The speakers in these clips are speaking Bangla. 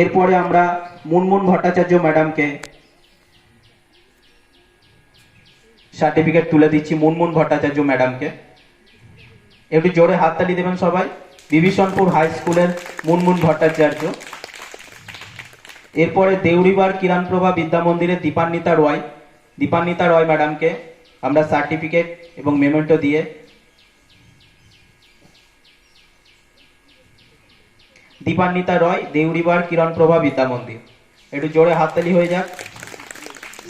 এরপরে আমরা মুনমুন ভট্টাচার্য ম্যাডামকে সার্টিফিকেট তুলে দিচ্ছি মুনমুন ভট্টাচার্য ম্যাডামকে। একটু জোরে হাততালি দেবেন সবাই। বিভীষণপুর হাই স্কুলের মুনমুন ভট্টাচার্য। এরপরে দেউরিবার কিরণপ্রভা বিদ্যা মন্দিরের দীপান্বিতা রয়। দীপান্বিতা রয় ম্যাডামকে আমরা সার্টিফিকেট এবং মেমেন্টো দিয়ে দীপান্বিতা রয়, দেউরিবার, কিরণপ্রভা বিদ্যা মন্দির একটু জোরে হাততালি হয়ে যাক।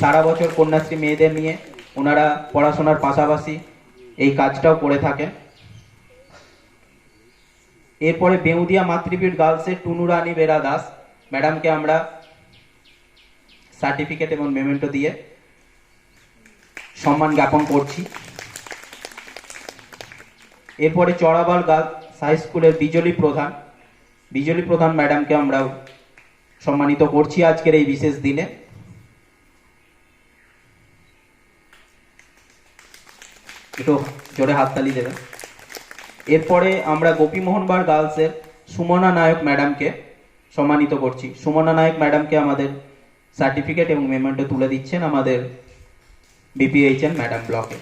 সারা বছর কন্যাশ্রী মেয়েদের নিয়ে ওনারা পড়াশোনার পাশাপাশি এই কাজটাও করে থাকেন। এরপরে বেউদিয়া মাতৃপীঠ গার্লসের টুনু রানী বেরা দাস। ম্যাডামকে আমরা সার্টিফিকেট এবং মেমেন্টো দিয়ে সম্মান জ্ঞাপন করছি। এরপরে চড়াবাল গার্লস হাই স্কুলের বিজলি প্রধান। বিজলি প্রধান ম্যাডামকে আমরাও সম্মানিত করছি আজকের এই বিশেষ দিনে। একটু জোরে হাততালি দেবেন। এরপরে আমরা গোপীমোহনবার গার্লসের সুমনা নায়ক ম্যাডামকে সম্মানিত করছি। সুমনা নায়ক ম্যাডামকে আমাদের সার্টিফিকেট এবং মেমেন্টো তুলে দিচ্ছেন আমাদের বিপিএইচএন ম্যাডাম ব্লকে।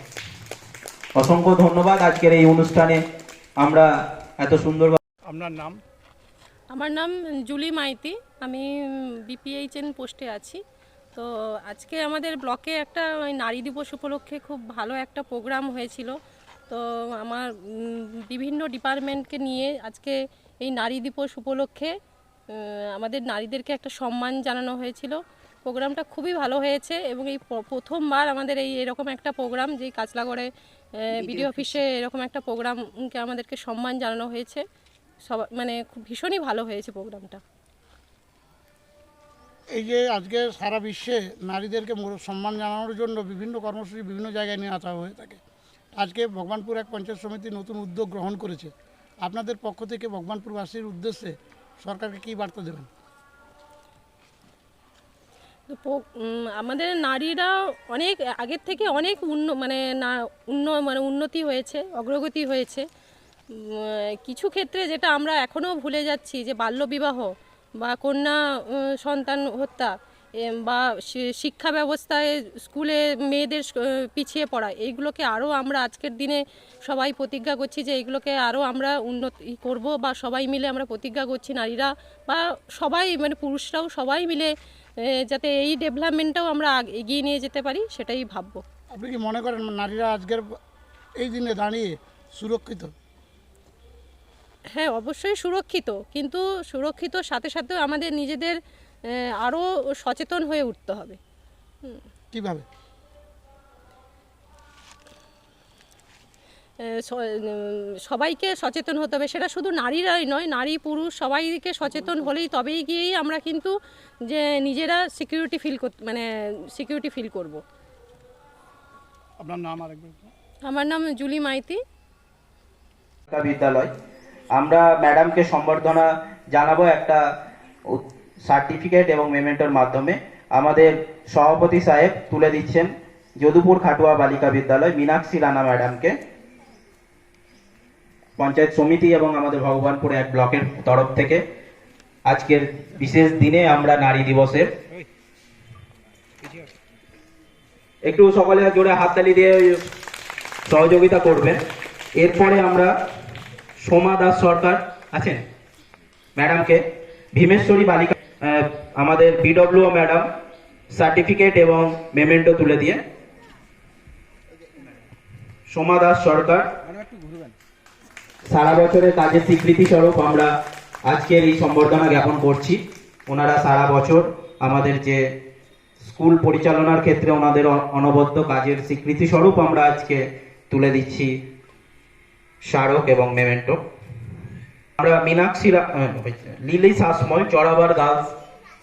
অসংখ্য ধন্যবাদ আজকের এই অনুষ্ঠানে। আমরা এত সুন্দর আপনার নাম? আমার নাম জুলি মাইতি। আমি বিপিএইচএন পোস্টে আছি। তো আজকে আমাদের ব্লকে একটা ওই নারী দিবস উপলক্ষে খুব ভালো একটা প্রোগ্রাম হয়েছিল। তো আমার বিভিন্ন ডিপার্টমেন্টকে নিয়ে আজকে এই নারী দিবস উপলক্ষে আমাদের নারীদেরকে একটা সম্মান জানানো হয়েছিল। প্রোগ্রামটা খুবই ভালো হয়েছে এবং এই প্রথমবার আমাদের এই এরকম একটা প্রোগ্রাম যেই কাঁচলাগড়ে বিডিও অফিসে। এরকম একটা প্রোগ্রামকে আমাদেরকে সম্মান জানানো হয়েছে। সব মানে খুব ভীষণই ভালো হয়েছে প্রোগ্রামটা। এই যে আজকে সারা বিশ্বে নারীদেরকে সম্মান জানানোর জন্য বিভিন্ন কর্মসূচি বিভিন্ন জায়গায় নিয়ে আসা হয়ে থাকে। আজকে ভগবানপুর এক পঞ্চায়েত সমিতি নতুন উদ্যোগ গ্রহণ করেছে। আপনাদের পক্ষ থেকে ভগবানপুরবাসীর উদ্দেশ্যে সরকারকে কী বার্তা দেবেন? আমাদের নারীরা অনেক আগের থেকে অনেক উন্ন মানে না উন্ন মানে উন্নতি হয়েছে অগ্রগতি হয়েছে। কিছু ক্ষেত্রে যেটা আমরা এখনও ভুলে যাচ্ছি যে বাল্যবিবাহ বা কন্যা সন্তান হত্যা বা শিক্ষা ব্যবস্থায় স্কুলে মেয়েদের পিছিয়ে পড়া, এইগুলোকে আরও আমরা আজকের দিনে সবাই প্রতিজ্ঞা করছি যে এইগুলোকে আরও আমরা উন্নতি করব বা সবাই মিলে আমরা প্রতিজ্ঞা করছি নারীরা বা সবাই মানে পুরুষরাও সবাই মিলে যাতে এই ডেভেলপমেন্টটাও আমরা এগিয়ে নিয়ে যেতে পারি, সেটাই ভাববো। আপনি কি মনে করেন নারীরা আজকের এই দিনে দাঁড়িয়ে সুরক্ষিত? হ্যাঁ অবশ্যই সুরক্ষিত। কিন্তু সুরক্ষিত সাথে সাথেও আমাদের নিজেদের আরও সচেতন হয়ে উঠতে হবে। কীভাবে? সবাইকে সচেতন হতে হবে। সেটা শুধু নারীরাই নয় নারী পুরুষ সবাইকে সচেতন হলেই তবেই গিয়েই আমরা কিন্তু যে নিজেরা সিকিউরিটি ফিল করতে মানে সিকিউরিটি ফিল করব। আপনার নাম আরেকবার আমার নাম জুলি মাইতি। বিদ্যালয়। আমরা ম্যাডামকে সম্বর্ধনা জানাব একটা সার্টিফিকেট এবং মেমেন্টোর মাধ্যমে। আমাদের সভাপতি সাহেব তুলে দিচ্ছেন যদুপুর খাটুয়া বালিকা বিদ্যালয়, মীনাক্ষী রানা ম্যাডামকে পঞ্চায়েত সমিতি এবং আমাদের ভগবানপুর এক ব্লকের তরফ থেকে। আজকের বিশেষ দিনে আমরা নারী দিবসের। একটু সকলে জোরে হাততালি দিয়ে সহযোগিতা করবেন। এরপরে আমরা সোমা দাস সরকার আছেন? ম্যাডামকে। ভীমেশ্বরী বালিকা আমাদের বিডব্লিউ ম্যাডাম সার্টিফিকেট এবং মেমেন্টো তুলে দিয়ে। সোমা দাস সরকার। সারা বছরের কাজের স্বীকৃতি স্বরূপ আমরা আজকের এই সম্বর্ধনা জ্ঞাপন করছি। ওনারা সারা বছর আমাদের যে স্কুল পরিচালনার ক্ষেত্রে ওনাদের অনবদ্য কাজের স্বীকৃতি স্বরূপ আমরা আজকে তুলে দিচ্ছি। স্মারক এবং মেমেন্টো। আমরা Meenakshi lily Sasmal Charabar girls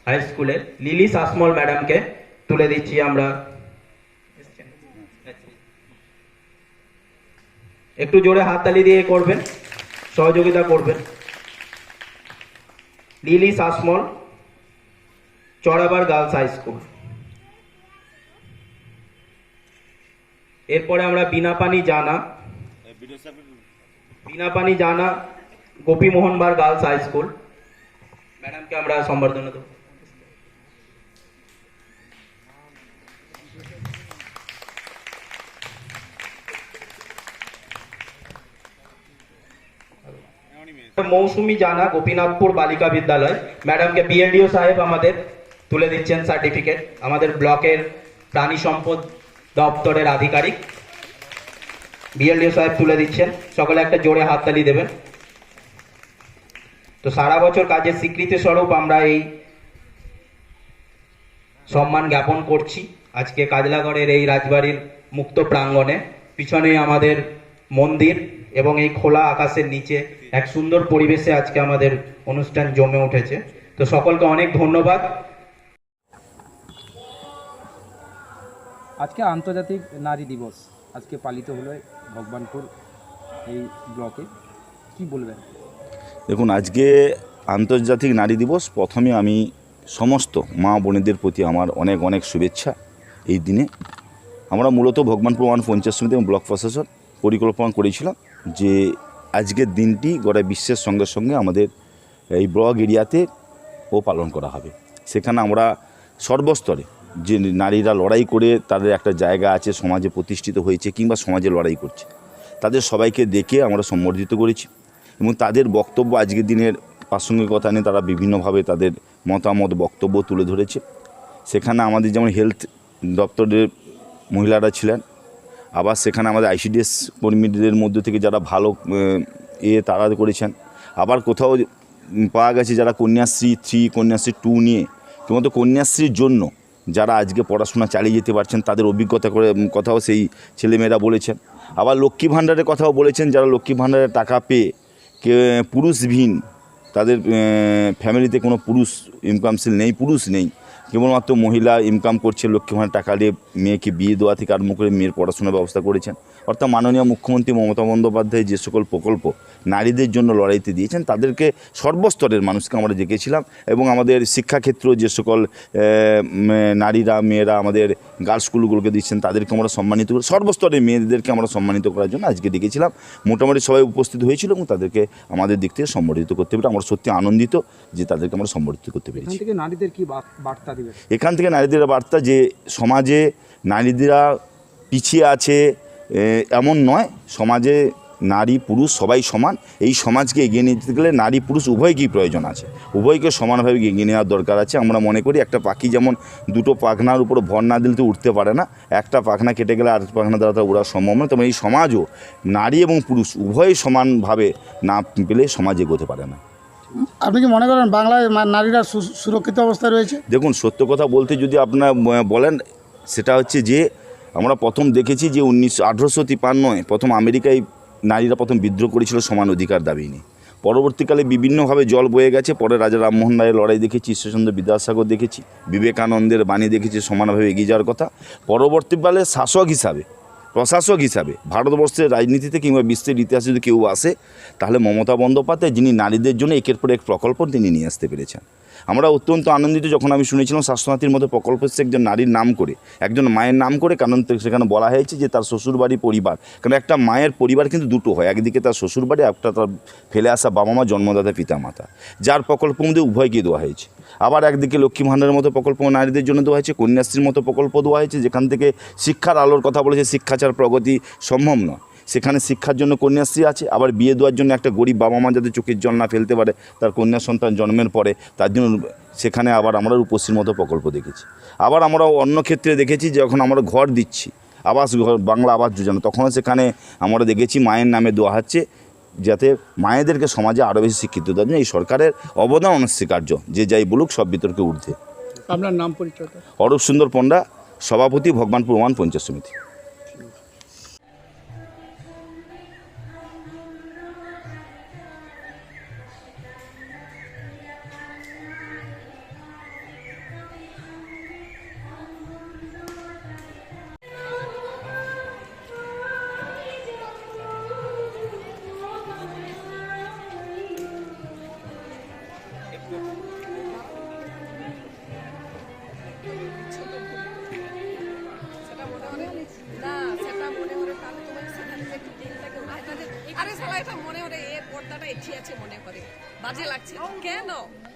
high স্কুলের। লিলি শাসমল ম্যাডামকে তুলে দিচ্ছি আমরা। একটু জোরে হাততালি দিয়ে করবেন, সহযোগিতা করবেন। Lily Sasmal Charabar girls high school. এরপরে আমরা বিনাপানি জানা। বিনাপানি জানা গোপীমোহনবার গার্লস হাই স্কুল। ম্যাডামকে আমরা সম্বর্ধনা দেবো। মৌসুমী জানা গোপীনাথপুর বালিকা বিদ্যালয়। ম্যাডামকে বিএলডিও সাহেব আমাদের তুলে দিচ্ছেন সার্টিফিকেট। আমাদের ব্লকের প্রাণী সম্পদ দপ্তরের আধিকারিক। বিএলডিও সাহেব তুলে দিচ্ছেন। সকলে একটা জোরে হাততালি দেবেন। তো সারা বছর কাজের স্বীকৃতি স্বরূপ আমরা এই সম্মান জ্ঞাপন করছি। আজকে কাজলাগড়ের এই রাজবাড়ির মুক্ত প্রাঙ্গণে। পিছনে আমাদের মন্দির এবং এই খোলা আকাশের নিচে এক সুন্দর পরিবেশে আজকে আমাদের অনুষ্ঠান জমে উঠেছে। তো সকলকে অনেক ধন্যবাদ। আজকে আন্তর্জাতিক নারী দিবস। আজকে পালিত হলো ভগবানপুর এই ব্লকে। কি বলবেন? দেখুন, আজকে আন্তর্জাতিক নারী দিবস। প্রথমে আমি সমস্ত মা বোনেদের প্রতি আমার অনেক অনেক শুভেচ্ছা। এই দিনে আমরা মূলত ভগবানপুর ওয়ান পঞ্চায়েত সমিতি এবং ব্লক প্রশাসন পরিকল্পনা করেছিলাম যে আজকের দিনটি গোটা বিশ্বের সঙ্গে সঙ্গে আমাদের এই ব্লক এরিয়াতে ও পালন করা হবে। সেখানে আমরা সর্বস্তরে যে নারীরা লড়াই করে তাদের একটা জায়গা আছে, সমাজে প্রতিষ্ঠিত হয়েছে কিংবা সমাজে লড়াই করছে। তাদের সবাইকে দেখে আমরা সম্বর্ধিত করেছি এবং তাদের বক্তব্য আজকের দিনের প্রাসঙ্গিকতা নিয়ে তারা বিভিন্নভাবে তাদের মতামত, বক্তব্য তুলে ধরেছে। সেখানে আমাদের যেমন হেলথ দপ্তরের মহিলারা ছিলেন, আবার সেখানে আমাদের আইসিডিএস কর্মীদের মধ্যে থেকে যারা ভালো, এ তারা করেছেন। আবার কোথাও পাওয়া গেছে যারা কন্যাশ্রী থ্রি কন্যাশ্রী টু নিয়ে, কেবলমাত্র কন্যাশ্রীর জন্য যারা আজকে পড়াশোনা চালিয়ে যেতে পারছেন, তাদের অভিজ্ঞতা করে কথাও সেই ছেলেমেয়েরা বলেছেন। আবার লক্ষ্মী ভাণ্ডারের কথাও বলেছেন, যারা লক্ষ্মী ভাণ্ডারের টাকা পেয়ে, কে পুরুষবিহীন তাদের ফ্যামিলিতে কোনো পুরুষ ইনকামশীল নেই, পুরুষ নেই। কেবলমাত্র মহিলা ইনকাম করছে, লক্ষ্মী ভাণ্ডার টাকা দিয়ে মেয়েকে বিয়ে দেওয়া থেকে আরম্ভ করে মেয়ের পড়াশোনার ব্যবস্থা করেছেন। অর্থাৎ মাননীয় মুখ্যমন্ত্রী মমতা বন্দ্যোপাধ্যায় যে সকল প্রকল্প নারীদের জন্য লড়াইতে দিয়েছেন, তাদেরকে সর্বস্তরের মানুষকে আমরা ডেকেছিলাম এবং আমাদের শিক্ষাক্ষেত্র যে সকল নারীরা, মেয়েরা আমাদের গার্লস স্কুলগুলোকে দিচ্ছেন তাদেরকে আমরা সম্মানিত করে। সর্বস্তরে মেয়েদেরকে আমরা সম্মানিত করার জন্য আজকে ডেকেছিলাম। মোটামুটি সবাই উপস্থিত হয়েছিল এবং তাদেরকে আমাদের দিক থেকে সম্বর্ধিত করতে পেরে আমরা সত্যি আনন্দিত যে তাদেরকে আমরা সম্বর্ধিত করতে পেরেছি। নারীদের কি বার্তা দিবে এখান থেকে নারীদের বার্তা যে সমাজে নারীরা পিছিয়ে আছে এমন নয়। সমাজে নারী পুরুষ সবাই সমান। এই সমাজকে এগিয়ে নিয়ে যেতে গেলে নারী পুরুষ উভয়কেই প্রয়োজন আছে। উভয়কে সমানভাবে এগিয়ে নেওয়ার দরকার আছে। আমরা মনে করি একটা পাখি যেমন দুটো পাখনার উপর ভর না দিলে তো উঠতে পারে না একটা পাখনা কেটে গেলে আর পাখনা দ্বারা তো উড়া সম্ভব না। তেমন এই সমাজও নারী এবং পুরুষ উভয়ই সমানভাবে না পেলে সমাজ এগোতে পারে না। আপনি কি মনে করেন বাংলায় নারীরা সুরক্ষিত অবস্থায় রয়েছে? দেখুন সত্য কথা বলতে যদি আপনার বলেন সেটা হচ্ছে যে আমরা প্রথম দেখেছি যে উনিশশো আঠেরোশো তিপান্নয় প্রথম আমেরিকায় নারীরা প্রথম বিদ্রোহ করেছিল সমান অধিকার দাবি নিয়ে। পরবর্তীকালে বিভিন্নভাবে জল বয়ে গেছে। পরে রাজা রামমোহন রায়ের লড়াই দেখেছি, ঈশ্বরচন্দ্র বিদ্যাসাগর দেখেছি, বিবেকানন্দের বাণী দেখেছি, সমানভাবে এগিয়ে যাওয়ার কথা। পরবর্তীকালে শাসক হিসাবে, প্রশাসক হিসাবে, ভারতবর্ষের রাজনীতিতে কিংবা বিশ্বের ইতিহাসে যদি কেউ আসে, তাহলে মমতা বন্দ্যোপাধ্যায়, যিনি নারীদের জন্য একের পর এক প্রকল্প তিনি নিয়ে আসতে পেরেছেন। আমরা অত্যন্ত আনন্দিত যখন আমি শুনেছিলাম স্বাস্থ্যসাথীর মতো প্রকল্প এসছে একজন নারীর নাম করে, একজন মায়ের নাম করে, কারণ সেখানে বলা হয়েছে যে তার শ্বশুরবাড়ি পরিবার। কারণ একটা মায়ের পরিবার কিন্তু দুটো হয়, একদিকে তার শ্বশুরবাড়ি একটা তার ফেলে আসা বাবা মা, জন্মদাতা, পিতামাতা। যার প্রকল্প মধ্যে উভয়কে দেওয়া হয়েছে। আবার একদিকে লক্ষ্মী ভাণ্ডারের মতো প্রকল্প নারীদের জন্য দেওয়া হয়েছে, কন্যাশ্রীর মতো প্রকল্প দেওয়া হয়েছে, যেখান থেকে শিক্ষার আলোর কথা বলেছে শিক্ষাচার প্রগতি সম্ভব নয়। সেখানে শিক্ষার জন্য কন্যাশ্রী আছে আবার বিয়ে দেওয়ার জন্য একটা গরিব বাবা মা যাতে চোখের জল না ফেলতে পারে তার কন্যা সন্তান জন্মের পরে তার জন্য সেখানে আবার আমরা রূপশ্রীর মতো প্রকল্প দেখেছি। আবার আমরা অন্য ক্ষেত্রে দেখেছি যখন আমরা ঘর দিচ্ছি আবাস ঘর বাংলা আবাস যোজনা তখনও সেখানে আমরা দেখেছি মায়ের নামে দেওয়া হচ্ছে যাতে মায়েদেরকে সমাজে আরও বেশি শিক্ষিত দেওয়ার জন্য এই সরকারের অবদান অনস্বীকার্য যে যাই বলুক সব বিতর্কে ঊর্ধ্বে। আপনার নাম পরিচয়টা? অরূপ সুন্দর পণ্ডা সভাপতি ভগবানপুর ওয়ান পঞ্চায়েত সমিতি। লাগছে। কেন?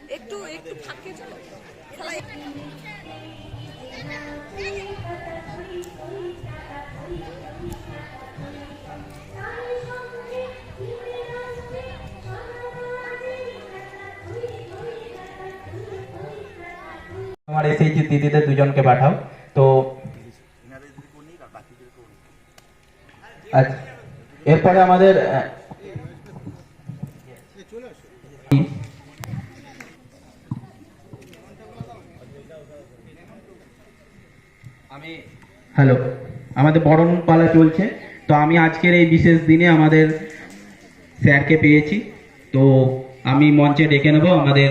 একটু একটু ফাঁকে চলো আমার এসএইচজি দিদিদের দুজনকে পাঠাও। তো আচ্ছা এরপরে আমাদের আহ, আমি হ্যালো আমাদের বরণ পালা চলছে তো আমি আজকের এই বিশেষ দিনে আমাদের স্যারকে পেয়েছি। তো আমি মঞ্চে ডেকে নেব আমাদের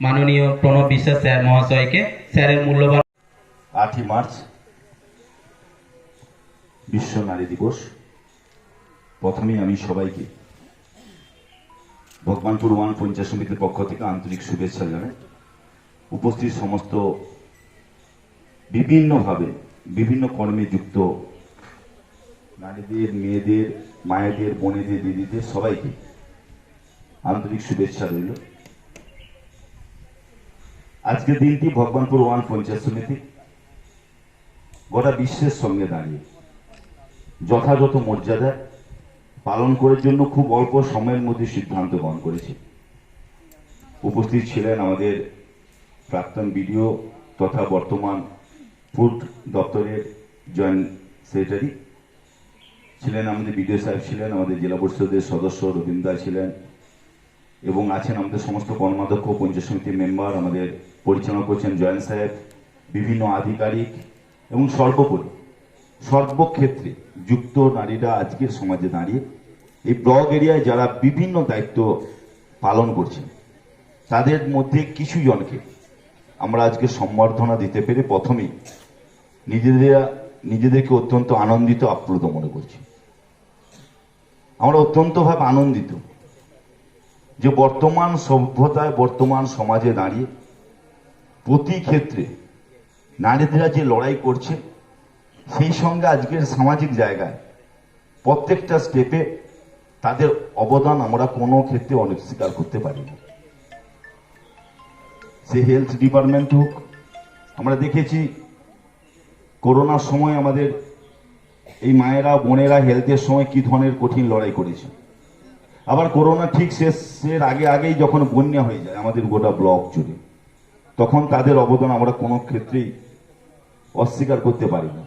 মাননীয় প্রণব বিশ্বাস স্যার মহাশয়কে। স্যারের মূল্যবান আটই মার্চ, বিশ্ব নারী দিবস। প্রথমেই আমি সবাইকে ভগবানপুর ওয়ান পঞ্চায়েত সমিতির পক্ষ থেকে আন্তরিক শুভেচ্ছা জানাই। উপস্থিত সমস্ত বিভিন্নভাবে বিভিন্ন কর্মে যুক্ত নারীদের, মেয়েদের, মায়েদের, বোনেদের, দিদিদের, সবাইকে আন্তরিক শুভেচ্ছা রইল। আজকের দিনটি ভগবানপুর ওয়ান পঞ্চায়েত সমিতি গোটা বিশ্বের সঙ্গে দাঁড়িয়ে যথাযথ মর্যাদা পালন করার জন্য খুব অল্প সময়ের মধ্যে সিদ্ধান্ত গ্রহণ করেছে। উপস্থিত ছিলেন আমাদের প্রাক্তন বিডিও তথা বর্তমান ফুড দপ্তরের জয়েন্ট সেক্রেটারি ছিলেন আমাদের বিডিও সাহেব ছিলেন, আমাদের জেলা পরিষদের সদস্য রবীন্দ্র ছিলেন এবং আছেন আমাদের সমস্ত কর্মাধ্যক্ষ পঞ্চায়েত সমিতির মেম্বার, আমাদের পরিচালনা করছেন জয়েন্ট সাহেব, বিভিন্ন আধিকারিক এবং সর্বোপরি, সর্বক্ষেত্রে যুক্ত নারীরা আজকের সমাজে দাঁড়িয়ে এই ব্লক এরিয়ায় যারা বিভিন্ন দায়িত্ব পালন করছেন, তাদের মধ্যে কিছু জনকে আমরা আজকে সম্বর্ধনা দিতে পেরে প্রথমেই নিজেদের, নিজেদেরকে অত্যন্ত আনন্দিত, আপ্লুত মনে করছি। আমরা অত্যন্তভাবে আনন্দিত যে বর্তমান সভ্যতায়, বর্তমান সমাজে দাঁড়িয়ে প্রতি ক্ষেত্রে নারীরা যে লড়াই করছে, সেই সঙ্গে আজকের সামাজিক জায়গায় প্রত্যেকটা স্টেপে তাদের অবদান আমরা কোনো ক্ষেত্রে অস্বীকার করতে পারি না সে হেলথ ডিপার্টমেন্ট হোক, আমরা দেখেছি, করোনার সময় আমাদের এই মায়েরা, বোনেরা হেলথের সময় কি ধরনের কঠিন লড়াই করেছে? আবার করোনা ঠিক শেষের আগে আগেই যখন বন্যা হয়ে যায় আমাদের গোটা ব্লক জুড়ে, তখন তাদের অবদান আমরা কোনো ক্ষেত্রেই অস্বীকার করতে পারি না।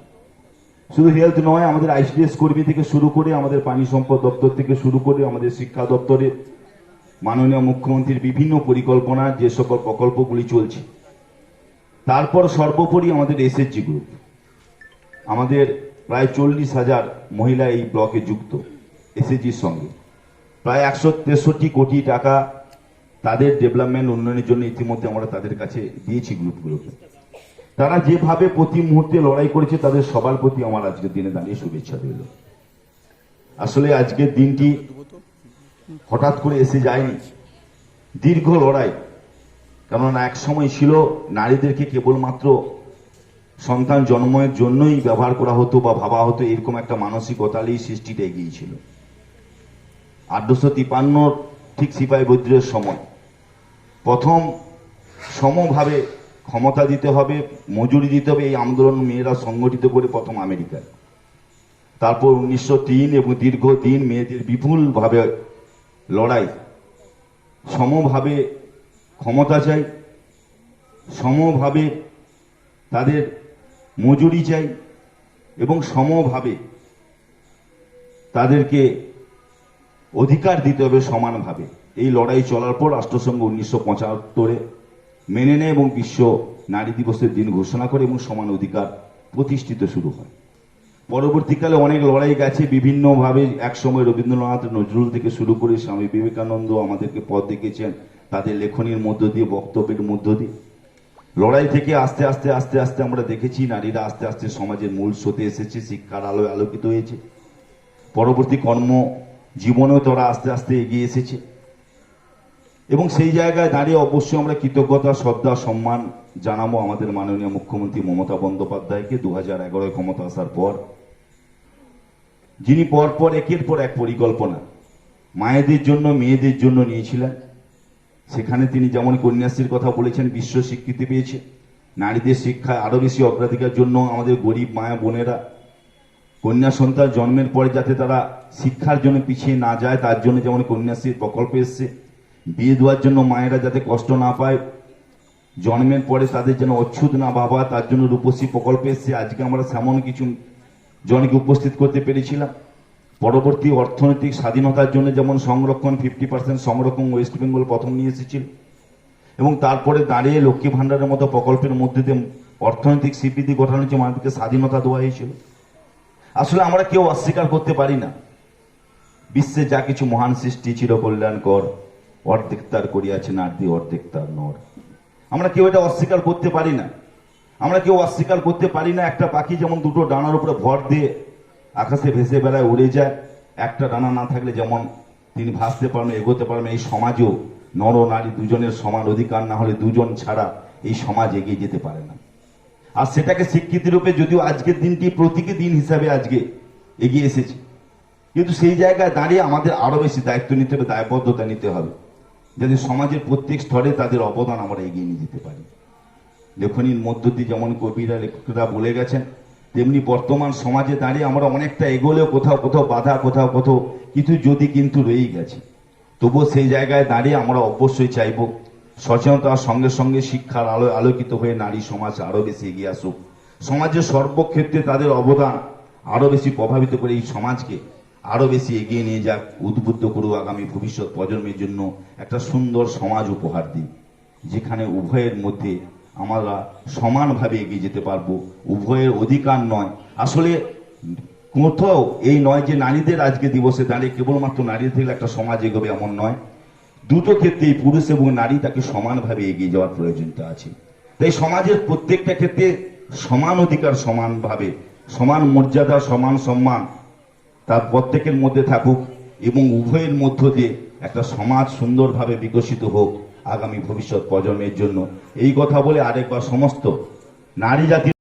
শুধু হেলথ নয়, আমাদের আইসিডিএস কর্মী থেকে শুরু করে আমাদের পানি সম্পদ দপ্তর থেকে শুরু করে আমাদের শিক্ষা দপ্তরে, মাননীয় মুখ্যমন্ত্রীর বিভিন্ন পরিকল্পনা, যে সকল প্রকল্পগুলি চলছে। তারপর সর্বোপরি আমাদের এসএসজি গ্রুপ আমাদের প্রায় চল্লিশ হাজার মহিলা এই ব্লকে যুক্ত এসএসজির সঙ্গে। প্রায় একশো তেষট্টি কোটি টাকা তাদের ডেভেলপমেন্ট উন্নয়নের জন্য ইতিমধ্যে আমরা তাদের কাছে দিয়েছি গ্রুপগুলোকে। তারা যেভাবে প্রতি মুহূর্তে লড়াই করেছে, তাদের সবার প্রতি আমার আজকের দিনে দাঁড়িয়ে শুভেচ্ছা রইল। আসলে আজকের দিনটি হঠাৎ করে এসে যায়নি। দীর্ঘ লড়াই, কেননা এক সময় ছিল নারীদেরকে কেবলমাত্র সন্তান জন্মের জন্যই ব্যবহার করা হতো বা ভাবা হতো এরকম একটা মানসিকতালেই সৃষ্টিটা এগিয়েছিল। আঠারোশো তিপান্ন ঠিক সিপাহী বদ্রের সময়। প্রথম সমভাবে ক্ষমতা দিতে হবে, মজুরি দিতে হবে এই আন্দোলন মেয়েরা সংগঠিত করে প্রথম আমেরিকায়। তারপর উনিশশো তিন এবং দীর্ঘদিন মেয়েদের বিপুলভাবে লড়াই। সমভাবে ক্ষমতা চাই, সমভাবে তাদের মজুরি চাই এবং সমভাবে তাদেরকে অধিকার দিতে হবে সমানভাবে। এই লড়াই চলার পর রাষ্ট্রসংঘ উনিশশো পঁচাত্তরে মেনে নেয় এবং বিশ্ব নারী দিবসের দিন ঘোষণা করে এবং সমান অধিকার প্রতিষ্ঠিত শুরু হয়। পরবর্তীকালে অনেক লড়াই গেছে, বিভিন্নভাবে একসময় রবীন্দ্রনাথ নজরুল থেকে শুরু করে স্বামী বিবেকানন্দ আমাদেরকে পথ দেখিয়েছেন, তাদের লেখনীর মধ্য দিয়ে, বক্তব্যের মধ্য দিয়ে। লড়াই থেকে আস্তে আস্তে আস্তে আস্তে আমরা দেখেছি নারীরা আস্তে আস্তে সমাজের মূল স্রোতে এসেছে, শিক্ষার আলোয় আলোকিত হয়েছে। পরবর্তী কর্ম জীবনেও তারা আস্তে আস্তে এগিয়ে এসেছে। এবং সেই জায়গায় দাঁড়িয়ে অবশ্যই আমরা কৃতজ্ঞতা, শ্রদ্ধা, সম্মান জানাব আমাদের মাননীয় মুখ্যমন্ত্রী মমতা বন্দ্যোপাধ্যায়কে দু হাজার এগারোয় ক্ষমতা আসার পর। যিনি পর পর একের পর এক পরিকল্পনা, মায়েদের জন্য, মেয়েদের জন্য নিয়েছিলেন। সেখানে তিনি যেমন কন্যাশ্রীর কথা বলেছেন, বিশ্ব স্বীকৃতি পেয়েছে। নারীদের শিক্ষায় আরও বেশি অগ্রাধিকার জন্য আমাদের গরিব মায়া বোনেরা। কন্যা সন্তান জন্মের পরে যাতে তারা শিক্ষার জন্য পিছিয়ে না যায়, তার জন্য যেমন কন্যাশ্রীর প্রকল্প এসছে। বিয়ে দেওয়ার জন্য মায়েরা যাতে কষ্ট না পায়, জন্মের পরে তাদের যেন অচ্ছুত না বাবা তার জন্য রূপশ্রী প্রকল্প এসছে। আজকে আমরা সেমন কিছু জনকে উপস্থিত করতে পেরেছিলাম। পরবর্তী অর্থনৈতিক স্বাধীনতার জন্য যেমন সংরক্ষণ ফিফটি পার্সেন্ট সংরক্ষণ ওয়েস্ট বেঙ্গল প্রথম নিয়ে এসেছিল, এবং তারপরে দাঁড়িয়ে লক্ষ্মী ভাণ্ডারের মতো প্রকল্পের মধ্যে দিয়ে অর্থনৈতিক স্বীকৃতি ঘটানোর জন্য মানুষকে স্বাধীনতা দেওয়া হয়েছিল। আসলে আমরা কেউ অস্বীকার করতে পারি না। বিশ্বে যা কিছু মহান সৃষ্টি চির কল্যাণকর, অর্ধেক তার করিয়াছে নারদি অর্ধেক তার নর। আমরা কেউ এটা অস্বীকার করতে পারি না। আমরা কেউ অস্বীকার করতে পারি না একটা পাখি যেমন দুটো ডানার উপরে ভর দিয়ে আকাশে ভেসে বেড়ায় উড়ে যায়। একটা ডানা না থাকলে যেমন তিনি ভাসতে পারবেন, এগোতে পারবেন, এই সমাজও নর নারী দুজনের সমান অধিকার, না হলে দুজন ছাড়া এই সমাজ এগিয়ে যেতে পারে না। আর সেটাকে স্বীকৃতি রূপে যদিও আজকের দিনটি প্রতীকী দিন হিসাবে আজকে এগিয়ে এসেছে। কিন্তু সেই জায়গায় দাঁড়িয়ে আমাদের আরও বেশি দায়িত্ব নিতে হবে, দায়বদ্ধতা নিতে হবে। যাতে সমাজের প্রত্যেক স্তরে তাদের অবদান আমরা এগিয়ে নিয়ে যেতে পারি। লেখনীর মধ্য দিয়ে যেমন কবিরা, লেখকরা বলে গেছেন তেমনি বর্তমান সমাজে দাঁড়িয়ে আমরা অনেকটা এগোলেও কোথাও কোথাও বাধা, কোথাও কোথাও কিছু যদি কিন্তু রয়েই গেছে। তবুও সেই জায়গায় দাঁড়িয়ে আমরা অবশ্যই চাইব সচেতনতার সঙ্গে সঙ্গে শিক্ষার আলো, আলোকিত হয়ে নারী সমাজ আরও বেশি এগিয়ে আসুক। সমাজের সর্বক্ষেত্রে তাদের অবদান আরও বেশি প্রভাবিত করে এই সমাজকে আরও বেশি এগিয়ে নিয়ে যাক, উদ্বুদ্ধ করুক আগামী ভবিষ্যৎ প্রজন্মের জন্য একটা সুন্দর সমাজ উপহার দিই যেখানে উভয়ের মধ্যে আমরা সমানভাবে এগিয়ে যেতে পারব। উভয়ের অধিকার নয়। আসলে কোথাও এই নয় যে নারীদের আজকে দিবসে দাঁড়িয়ে কেবলমাত্র নারী থেকে একটা সমাজ এগোবে এমন নয়। দুটো ক্ষেত্রেই পুরুষ এবং নারী তাকে সমানভাবে এগিয়ে যাওয়ার প্রয়োজনটা আছে। তাই সমাজের প্রত্যেকটা ক্ষেত্রে সমান অধিকার সমানভাবে সমান মর্যাদা, সমান সম্মান তার প্রত্যেকের মধ্যে থাকুক এবং উভয়ের মধ্য দিয়ে একটা সমাজ সুন্দরভাবে বিকশিত হোক। আগামী ভবিষ্যৎ প্রজন্মের জন্য। এই কথা বলে আরেকবার সমস্ত নারী জাতি